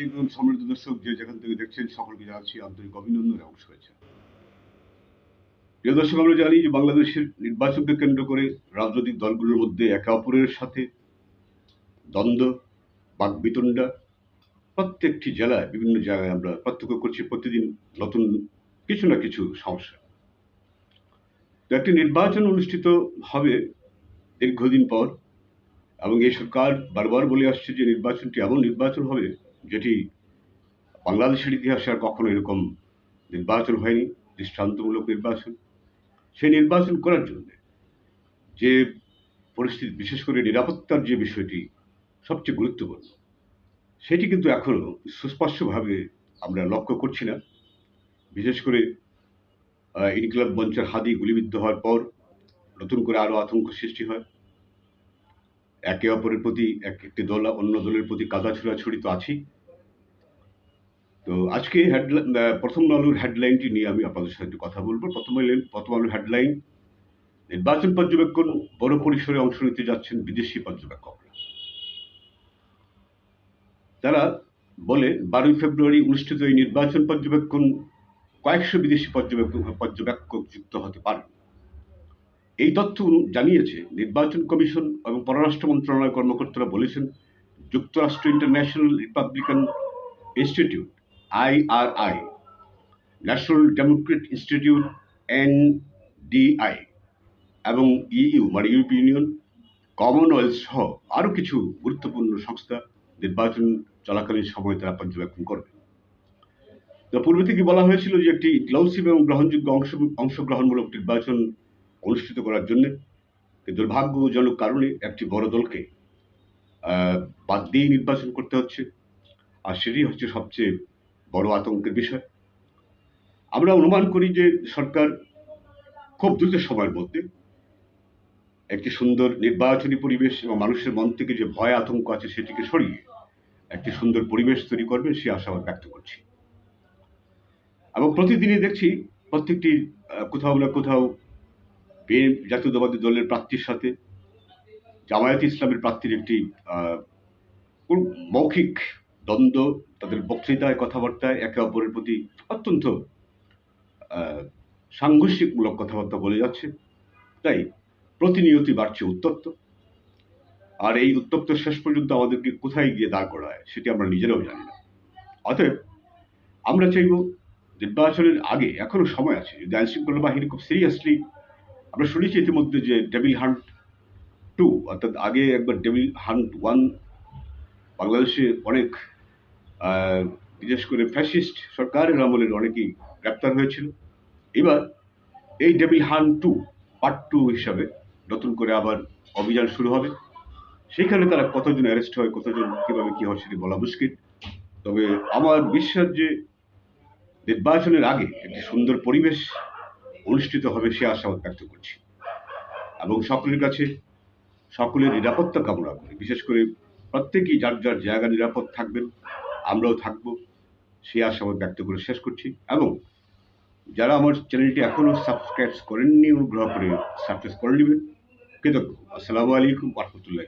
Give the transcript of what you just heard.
এই সম্মানিত দর্শক যে যেখান থেকে দেখছেন, সকলকে জানাচ্ছি আন্তরিক অভিনন্দন এবং শুভেচ্ছা। প্রিয় দর্শক, আমরা জানি যে বাংলাদেশের নির্বাচনকে কেন্দ্র করে রাজনৈতিক দলগুলোর মধ্যে একে অপরের সাথে দ্বন্দ্ব, বাকবিতণ্ডা, প্রত্যেকটি জেলায়, বিভিন্ন জায়গায় আমরা প্রত্যক্ষ করছি। প্রতিদিন নতুন কিছু না কিছু সমস্যা। একটি নির্বাচন অনুষ্ঠিত হবে দীর্ঘদিন পর এবং এই সরকার বারবার বলে আসছে যে নির্বাচনটি এমন নির্বাচন হবে যেটি বাংলাদেশের ইতিহাসে আর কখনো এরকম নির্বাচন হয়নি, দৃষ্টান্তমূলক নির্বাচন, সেই নির্বাচন করার জন্য যে পরিস্থিতি, বিশেষ করে নিরাপত্তার যে বিষয়টি সবচেয়ে গুরুত্বপূর্ণ, সেটি কিন্তু এখনও সুস্পষ্টভাবে আমরা লক্ষ্য করছি না। বিশেষ করে ইনকিলাব মঞ্চের হাদি গুলিবিদ্ধ হওয়ার পর নতুন করে আরও আতঙ্ক সৃষ্টি হয়। একে অপরের প্রতি এক একটি দল অন্য দলের প্রতি কাদা ছোড়াছড়ি তো আছেই। তো আজকে হেডলাইন প্রথম আলোর হেডলাইনটি নিয়ে আমি আপনাদের সাথে কথা বলব। প্রথম প্রথম আলোর হেডলাইন নির্বাচন পর্যবেক্ষণ, বড় পরিসরে অংশ নিতে যাচ্ছেন বিদেশি পর্যবেক্ষকরা। তারা বলে বারোই ফেব্রুয়ারি অনুষ্ঠিত এই নির্বাচন পর্যবেক্ষণ, কয়েকশো বিদেশি পর্যবেক্ষক পর্যবেক্ষক যুক্ত হতে পারে এই তথ্য জানিয়েছে নির্বাচন কমিশন এবং পররাষ্ট্র মন্ত্রণালয়ের কর্মকর্তারা বলেছেন, যুক্তরাষ্ট্র international republican institute IRI national democrat institute NDI এবং ইইউ মানে ইউরোপীয় ইউনিয়ন, কমনওয়েলথ সহ আরও কিছু গুরুত্বপূর্ণ সংস্থা নির্বাচন চলাকালীন সময় তারা পর্যবেক্ষণ করবে। পূর্বে থেকে বলা হয়েছিল যে একটি ইনক্লুসিভ এবং গ্রহণযোগ্য অংশ, অংশগ্রহণমূলক নির্বাচন অনুষ্ঠিত করার জন্য। দুর্ভাগ্যজনক কারণে একটি বড় দলকে বাদ দিয়েই নির্বাচন করতে হচ্ছে। আর সেটি হচ্ছে সবচেয়ে বড় আতঙ্কের বিষয়। আমরা অনুমান করি যে সরকার খুব দ্রুত সময়ের মধ্যে একটি সুন্দর নির্বাচনী পরিবেশ এবং মানুষের মন থেকে যে ভয় আতঙ্ক আছে সেটিকে সরিয়ে একটি সুন্দর পরিবেশ তৈরি করবে, সে আশাবাদ ব্যক্ত করছি। এবং প্রতিদিনই দেখছি প্রত্যেকটি কোথাও না কোথাও জাতীয়তাবাদী দলের প্রার্থীর সাথে, জামায়াত ইসলামের প্রার্থীর একটি মৌখিক দ্বন্দ্ব, তাদের বক্তৃতায়, কথাবার্তায় একে অপরের প্রতি অত্যন্ত সাংঘর্ষিকমূলক কথাবার্তা বলে যাচ্ছে। তাই প্রতিনিয়তই বাড়ছে উত্তপ্ত। আর এই উত্তপ্ত শেষ পর্যন্ত আমাদেরকে কোথায় গিয়ে দাঁড় করায়, সেটি আমরা নিজেরাও জানি না। অতএব আমরা চাইব নির্বাচনের আগে, এখনও সময় আছে, যদি আইনশৃঙ্খলা বাহিনী খুব সিরিয়াসলি, আমরা শুনেছি ইতিমধ্যে যে ডেভিল হান্ট টু, অর্থাৎ আগে একবার ডেভিল হান্ট ওয়ান, বাংলাদেশে অনেক বিশেষ করে ফ্যাসিস্ট সরকারের আমলের অনেকেই গ্রেপ্তার হয়েছিল। এবার এই devil hunt two part two হিসাবে নতুন করে আবার অভিযান শুরু হবে। সেখানে তারা কতজন অ্যারেস্ট হয়, কতজন কীভাবে কি হয় সেটি বলা মুশকিল। তবে আমার বিশ্বাস যে নির্বাচনের আগে একটি সুন্দর পরিবেশ অনুষ্ঠিত হবে সে আশাবাদ ব্যক্ত করছি। এবং সকলের কাছে সকলের নিরাপত্তা কামনা করি। বিশেষ করে প্রত্যেকেই যার যার জায়গা নিরাপদ থাকবেন। আমরাও থাকব। সে আশাবাদ ব্যক্ত করে শেষ করছি। এবং যারা আমার চ্যানেলটি এখনও সাবস্ক্রাইব করেননি, অনুগ্রহ করে সাবস্ক্রাইব করে নেবেন। কৃতজ্ঞ। আসসালামু আলাইকুম রহমতুল্লাহ